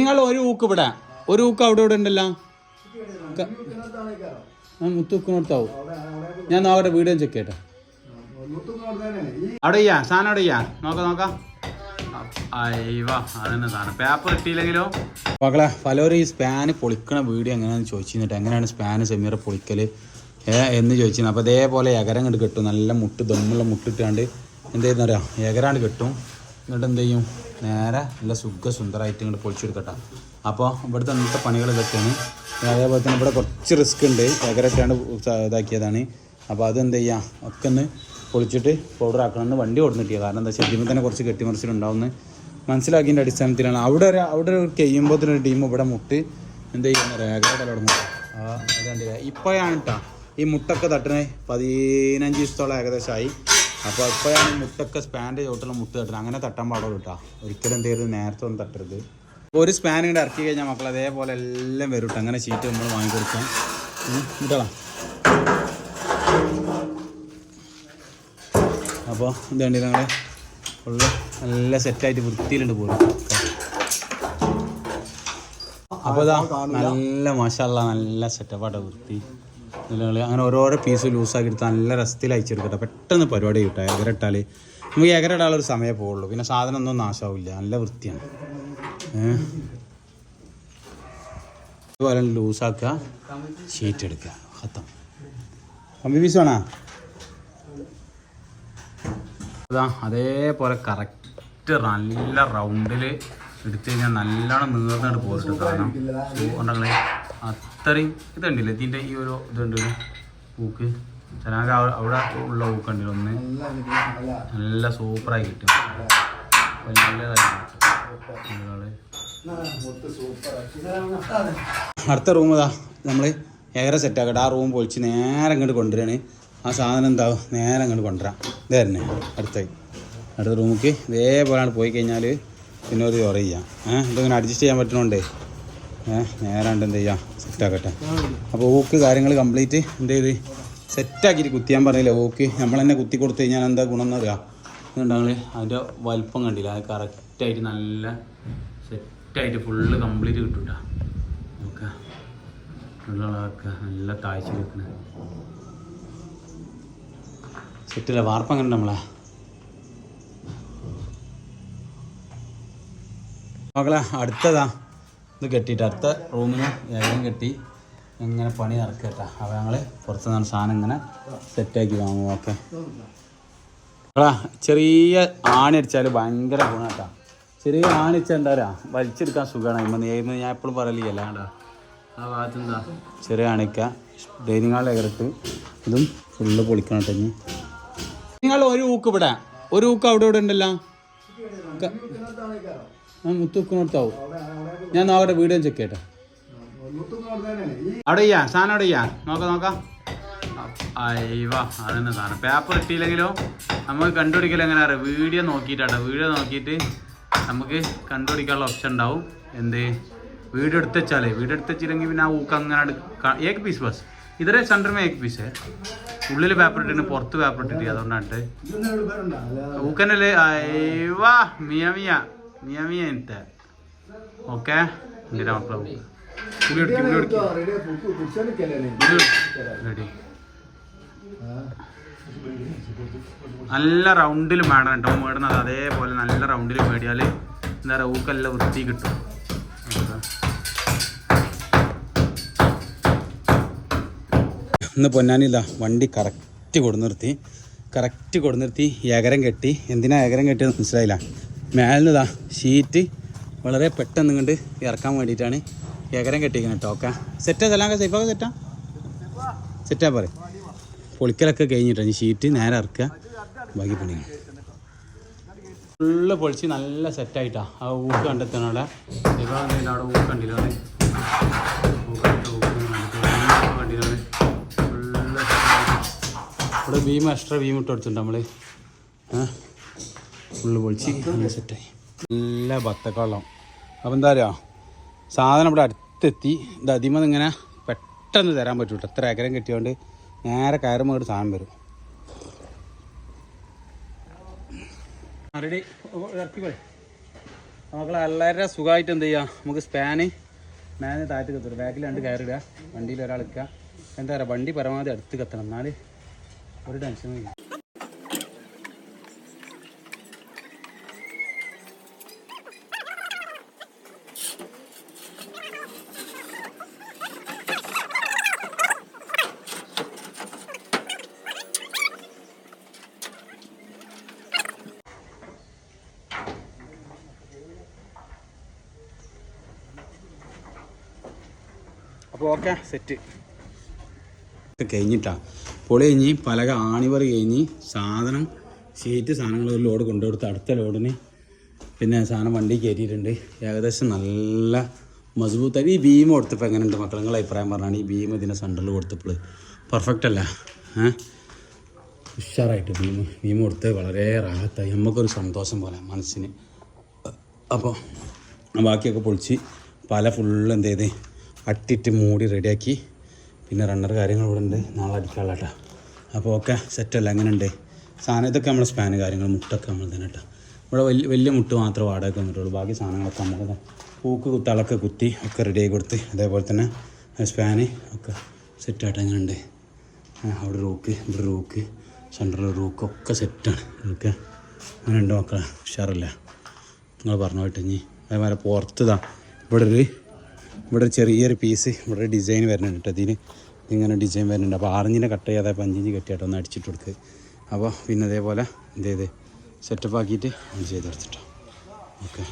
നിങ്ങൾ ഒരു ഊക്ക് ഇവിടെ. ഒരു ഊക്ക് അവിടെ ഇവിടെ ഉണ്ടല്ലോ. വെക്കുന്നിടത്താവും ഞാൻ നോക്കട്ടെ വീഡിയോ ചെക്ക് ചെയ്യട്ടെ. അവിടെ ചെയ്യാ സാധനം അവിടെ ചെയ്യാ നോക്കാം നോക്കാം. പേപ്പർ ഇട്ടില്ലെങ്കിലോ? മക്കളെ പലരും ഈ സ്പാന് പൊളിക്കണ വീഡിയോ എങ്ങനെയാണെന്ന് ചോദിച്ചിരുന്നിട്ട് എങ്ങനെയാണ് സ്പാന് സെമീറ പൊളിക്കൽ എന്ന് ചോദിച്ചിരുന്നു. അപ്പോൾ അതേപോലെ എകരം കണ്ട് കെട്ടും. നല്ല മുട്ട് ദമ്മുള്ള മുട്ടിട്ടാണ്ട് എന്തായിരുന്നറിയാം എകരാണ്ട് കെട്ടും. എന്നിട്ട് എന്ത് ചെയ്യും നേരെ നല്ല സുഖ സുന്ദരമായിട്ട് ഇങ്ങോട്ട് പൊളിച്ചെടുക്കട്ടെ. അപ്പോൾ ഇവിടുത്തെ അന്നത്തെ പണികൾ ഇതൊക്കെയാണ്. അതേപോലെ തന്നെ ഇവിടെ കുറച്ച് റിസ്ക് ഉണ്ട്. എകരട്ടാണ്ട് ഇതാക്കിയതാണ്. അപ്പോൾ അതെന്ത് ചെയ്യാം? ഒക്കെ ഒന്ന് പൊളിച്ചിട്ട് പൗഡർ ആക്കണമെന്ന് വണ്ടി കൊടുത്തിട്ടില്ല കാരണം എന്താ വെച്ചാൽ തന്നെ കുറച്ച് കെട്ടിമറിച്ചിട്ടുണ്ടാവുമെന്ന് മനസ്സിലാക്കിയതിന്റെ അടിസ്ഥാനത്തിലാണ്. അവിടെ ഒരു അവിടെ ഒരു കഴിയുമ്പോൾ ഒരു ടീം ഇവിടെ മുട്ട് എന്ത് ചെയ്യുന്ന രേഖയുടെ മുട്ട. ആ അതുണ്ട് ഇപ്പോഴാണ് കേട്ടോ ഈ മുട്ടൊക്കെ തട്ടണേ പതിനഞ്ച് ദിവസത്തോളം ഏകദേശമായി അപ്പോൾ ഇപ്പോഴാണ് മുത്തൊക്കെ മുട്ടൊക്കെ സ്പാന്റെ ചോട്ടിൽ മുട്ട് തട്ടുന്നത്. അങ്ങനെ തട്ടാൻ പാടുള്ളൂ കേട്ടോ ഒരിക്കലും എന്ത് ചെയ്യരുത് നേരത്തെ ഒന്നും തട്ടരുത്. അപ്പോൾ ഒരു സ്പാൻ ഇങ്ങോട്ട് ഇറക്കി കഴിഞ്ഞാൽ മക്കൾ അതേപോലെ എല്ലാം വരും കേട്ടോ അങ്ങനെ ചീറ്റ് നമ്മൾ വാങ്ങിക്കൊടുക്കാം കേട്ടോ അപ്പോൾ ഇതുണ്ട് ഞങ്ങൾ ഫുള്ള് നല്ല സെറ്റായിട്ട് വൃത്തിയിലുണ്ട് പോലും അപ്പോൾ ഇതാ നല്ല മഷാല നല്ല സെറ്റപ്പാട്ട വൃത്തി. നിങ്ങൾ അങ്ങനെ ഓരോരോ പീസ് ലൂസാക്കി എടുത്ത് നല്ല രസത്തിൽ അയച്ചെടുക്കട്ടെ പെട്ടെന്ന് പരിപാടി കിട്ടുക എകരട്ടാൽ നമുക്ക് എകരട്ടാലൊരു സമയം പോവുള്ളൂ. പിന്നെ സാധനം ഒന്നും നാശമാവില്ല നല്ല വൃത്തിയാണ്. അതുപോലെ ലൂസാക്കുക ഷീറ്റ് എടുക്കുക. ഹത്തം കമ്പി പീസ് വേണോ? അതാ അതേപോലെ കറക്റ്റ് നല്ല റൗണ്ടിൽ എടുത്തു കഴിഞ്ഞാൽ നല്ലോണം നീർന്നിട്ട് പോയിട്ട് കാരണം ഉണ്ടെങ്കിൽ അത്രയും ഇതുണ്ടല്ലേ ഇതിന്റെ ഈ ഒരു ഇതുണ്ട് പൂക്ക്. ചനാക അവിടെ ഉള്ള പൂക്ക് ഉണ്ടല്ലോ ഒന്ന് നല്ല സൂപ്പറായി കിട്ടും. അടുത്ത റൂം ഇതാ. നമ്മൾ ഏറെ സെറ്റാക്കട്ടെ ആ റൂം പൊളിച്ച് നേരെ ഇങ്ങോട്ട് കൊണ്ടുവരാണ്. ആ സാധനം എന്താവും നേരെ അങ്ങോട്ട് കൊണ്ടുവരാം. ഇത് തന്നെ അടുത്തായി. അടുത്ത റൂമിക്ക് ഇതേപോലെയാണ് പോയി കഴിഞ്ഞാൽ പിന്നെ ഒരു ചോറ ചെയ്യാം ഏഹ് ഇതിങ്ങനെ അഡ്ജസ്റ്റ് ചെയ്യാൻ പറ്റണോണ്ടേ. ഏഹ് നേരാണ്ട് എന്ത് ചെയ്യാം? സെറ്റാക്കട്ടെ. അപ്പോൾ ഓക്ക് കാര്യങ്ങൾ കംപ്ലീറ്റ് എന്ത് ചെയ്ത്? സെറ്റാക്കിയിട്ട് കുത്തിയാൻ പറഞ്ഞില്ല ഓക്ക് നമ്മൾ തന്നെ കുത്തി കൊടുത്തു കഴിഞ്ഞാൽ എന്താ ഗുണം എന്ന് അറിയാം? ഇതുണ്ടെങ്കിൽ അതിന്റെ വലിപ്പം കണ്ടില്ല? അത് കറക്റ്റായിട്ട് നല്ല സെറ്റായിട്ട് ഫുള്ള് കംപ്ലീറ്റ് കിട്ടും നമുക്ക് നല്ല താഴ്ച നിൽക്കണ. സെറ്റില്ല? വാർപ്പം കണ്ട നമ്മളെ. മകളെ അടുത്തതാ. ഇത് കെട്ടിയിട്ട് അടുത്ത റൂമിന് ഏകം കെട്ടി ഇങ്ങനെ പണി നടക്കട്ടാ. അപ്പോൾ ഞങ്ങൾ പുറത്ത് നിന്നാണ് സാധനം ഇങ്ങനെ സെറ്റാക്കി വാങ്ങും ഓക്കെ. എടാ ചെറിയ ആണി അടിച്ചാൽ ഭയങ്കര ഗുണാട്ടാ. ചെറിയ ആണി അടിച്ചാൽ എന്താ പറയുക വലിച്ചെടുക്കാൻ സുഖമാണ് ഇമ്മ നെയ്മ ഞാൻ എപ്പോഴും പറയലില്ല ആ ഭാഗത്ത് എന്താ ചെറിയ ആണിക്ക. ഡൈനിങ് ഹാളിൽ എകരട്ട് ഇതും ഫുള്ള് പൊളിക്കണം കേട്ടോ ഇനി. നിങ്ങൾ ഒരു ഊക്ക് ഇവിടെ. ഒരു ഊക്ക് അവിടെ ഇവിടെ ഉണ്ടല്ലോ. മുത്തുക്കുന്നിടത്താവും ഞാൻ നോക്കട്ടെ വീഡിയോ ചെക്ക് ചെയ്യട്ടെ. അവിടെ ചെയ്യാം സാധനം അവിടെ ചെയ്യാം നോക്കാം നോക്കാം. സാധനം? പേപ്പർ കിട്ടിയില്ലെങ്കിലോ നമുക്ക് കണ്ടുപിടിക്കൽ എങ്ങനെയാണ് വീഡിയോ നോക്കിയിട്ടാട്ടോ. വീഡിയോ നോക്കിയിട്ട് നമുക്ക് കണ്ടുപിടിക്കാനുള്ള ഓപ്ഷൻ ഉണ്ടാവും. എന്ത്? വീഡിയോ എടുത്ത് വെച്ചാലേ വീഡിയോ എടുത്ത് വെച്ചില്ലെങ്കിൽ പിന്നെ ആ ഊക്ക് അങ്ങനെ ഏക് പീസ് ബസ്. ഇതരെ സെന്ററിമേ ഏക് പീസ് ഉള്ളിൽ പേപ്പർ ഇട്ടിട്ട് പുറത്ത് പേപ്പർ ഇട്ടിട്ട് അതുകൊണ്ടാണ് ഊക്കനല്ലേ? അയ്യവാ മിയ മിയ. മിയ ഇത്തെ ഓക്കെ എന്തിനാ മക്കളെ ഊക്ക് പുളി എടുക്കും പുളി എടുക്കും. റെഡി നല്ല റൗണ്ടിൽ മേടണം കേട്ടോ. മേടുന്നത് അതേപോലെ നല്ല റൗണ്ടിൽ മേടിയാൽ എന്താ പറയുക ഊക്കല്ല വൃത്തി കിട്ടും. ഇന്ന് പൊന്നാനില്ല വണ്ടി കറക്റ്റ് കൊടു നിർത്തി കറക്റ്റ് കൊടു നിർത്തി ഏകരം കെട്ടി. എന്തിനാ ഏകരം കെട്ടിയെന്ന് മനസ്സിലായില്ല. മേലിന്നതാ ഷീറ്റ് വളരെ പെട്ടെന്ന് കണ്ട് ഇറക്കാൻ വേണ്ടിയിട്ടാണ് ഏകരം കെട്ടിക്കുന്നത് കേട്ടോ ഓക്കെ. സെറ്റാ തലാങ്ക സേഫാ സെറ്റാ സെറ്റാ പറയും പൊളിക്കലൊക്കെ കഴിഞ്ഞിട്ടാണ് ഷീറ്റ് നേരെ ഇറക്കുക. ബാക്കി പണി. ഫുള്ള് പൊളിച്ച് നല്ല സെറ്റായിട്ടാണ് ആ ഊക്ക് കണ്ടെത്തണവിടെ അവിടെ. ഊക്ക് കണ്ടില്ല? ഇവിടെ ബീം എക്സ്ട്രാ ബീം ഇട്ട് കൊടുത്തിട്ടുണ്ട് നമ്മൾ ഫുള്ള് പൊളിച്ച് നല്ല സെറ്റായി നല്ല ബത്തക്കള്ളം. അപ്പം എന്താ പറയുക സാധനം ഇവിടെ അടുത്തെത്തി. ഇത് അതിമത് ഇങ്ങനെ പെട്ടെന്ന് തരാൻ പറ്റൂ കേട്ടോ എത്ര ഏക്കരം കിട്ടിയോണ്ട് നേരെ കയറുമ്പോൾ സാധനം വരും. റെഡി ഇറക്കി പോയി മക്കളെ വളരെ സുഖമായിട്ട് എന്ത് ചെയ്യുക നമുക്ക് സ്പാന് മാന് താഴത്ത് കത്തും ബാക്കിൽ രണ്ട് കയറിടുക വണ്ടിയിൽ ഒരാൾ നിൽക്കുക. എന്താ പറയുക? വണ്ടി പരമാവധി അടുത്ത് കത്തണം. എന്നാൽ ഒരു ടെൻഷനും ഇല്ല. അപ്പോൾ ഓക്കെ സെറ്റ്. കഴിഞ്ഞിട്ടാണ് പൊളി കഴിഞ്ഞ് പലക ആണിവർ കഴിഞ്ഞ് സാധനം ഷീറ്റ് സാധനങ്ങൾ ഒരു ലോഡ് കൊണ്ടുകൊടുത്ത് അടുത്ത ലോഡിന് പിന്നെ സാധനം വണ്ടി കയറ്റിയിട്ടുണ്ട്. ഏകദേശം നല്ല മസ്ബൂത്തായി. ഈ ബീം കൊടുത്തപ്പോൾ എങ്ങനെയുണ്ട് മക്കൾ അഭിപ്രായം പറഞ്ഞാണ് ഈ ബീം ഇതിന്റെ സെന്ററിൽ കൊടുത്തപ്പോൾ പെർഫെക്റ്റ് അല്ല. ഏഹ് ഉഷാറായിട്ട് ബീം ബീം കൊടുത്ത് വളരെ റാഹത്തായി. നമുക്കൊരു സന്തോഷം പോലെ മനസ്സിന്. അപ്പോൾ ബാക്കിയൊക്കെ പൊളിച്ച് പല ഫുള്ള് എന്ത് ചെയ്ത് അട്ടിട്ട് മൂടി റെഡിയാക്കി. പിന്നെ റണ്ണർ കാര്യങ്ങൾ ഇവിടെ ഉണ്ട് നാളെ അടിക്കാനുള്ള കേട്ടോ അപ്പോൾ ഓക്കെ സെറ്റല്ല എങ്ങനെയുണ്ട് സാധനം ഇതൊക്കെ നമ്മുടെ സ്പാന് കാര്യങ്ങൾ മുട്ടൊക്കെ നമ്മൾ തന്നെ കേട്ടോ ഇവിടെ വലിയ വലിയ മുട്ട് മാത്രമേ വാടക വന്നിട്ടുള്ളൂ. ബാക്കി സാധനങ്ങളൊക്കെ നമ്മൾ പൂക്ക് കുത്തളൊക്കെ കുത്തി ഒക്കെ റെഡിയാക്കി കൊടുത്ത് അതേപോലെ തന്നെ സ്പാന് ഒക്കെ സെറ്റായിട്ട് എങ്ങനെയുണ്ട് ഉണ്ട് അവിടെ റൂക്ക് ഇവിടെ റൂക്ക് സെന്ററിൽ റൂക്ക് ഒക്കെ സെറ്റാണ് ഓക്കെ അങ്ങനെ ഉണ്ട് മക്കളെ ഉഷാറല്ല. നിങ്ങൾ പറഞ്ഞു പോയിട്ട് ഇനി അതേപോലെ പുറത്തതാ ഇവിടെ ഒരു ഇവിടെ ചെറിയൊരു പീസ് ഇവിടെ ഡിസൈൻ വരുന്നുണ്ട് കേട്ടോ. ഇതിന് ഇങ്ങനെ ഡിസൈൻ വരുന്നുണ്ട്. അപ്പോൾ ആറിഞ്ചിനെ കട്ട് ചെയ്യാതെ പഞ്ചിഞ്ച് കെട്ടിയാട്ടോ ഒന്ന് അടിച്ചിട്ട് കൊടുക്ക്. അപ്പോൾ പിന്നെ അതേപോലെ എന്ത് ചെയ്ത്? സെറ്റപ്പ് ആക്കിയിട്ട് ചെയ്തെടുത്തിട്ടോ ഓക്കെ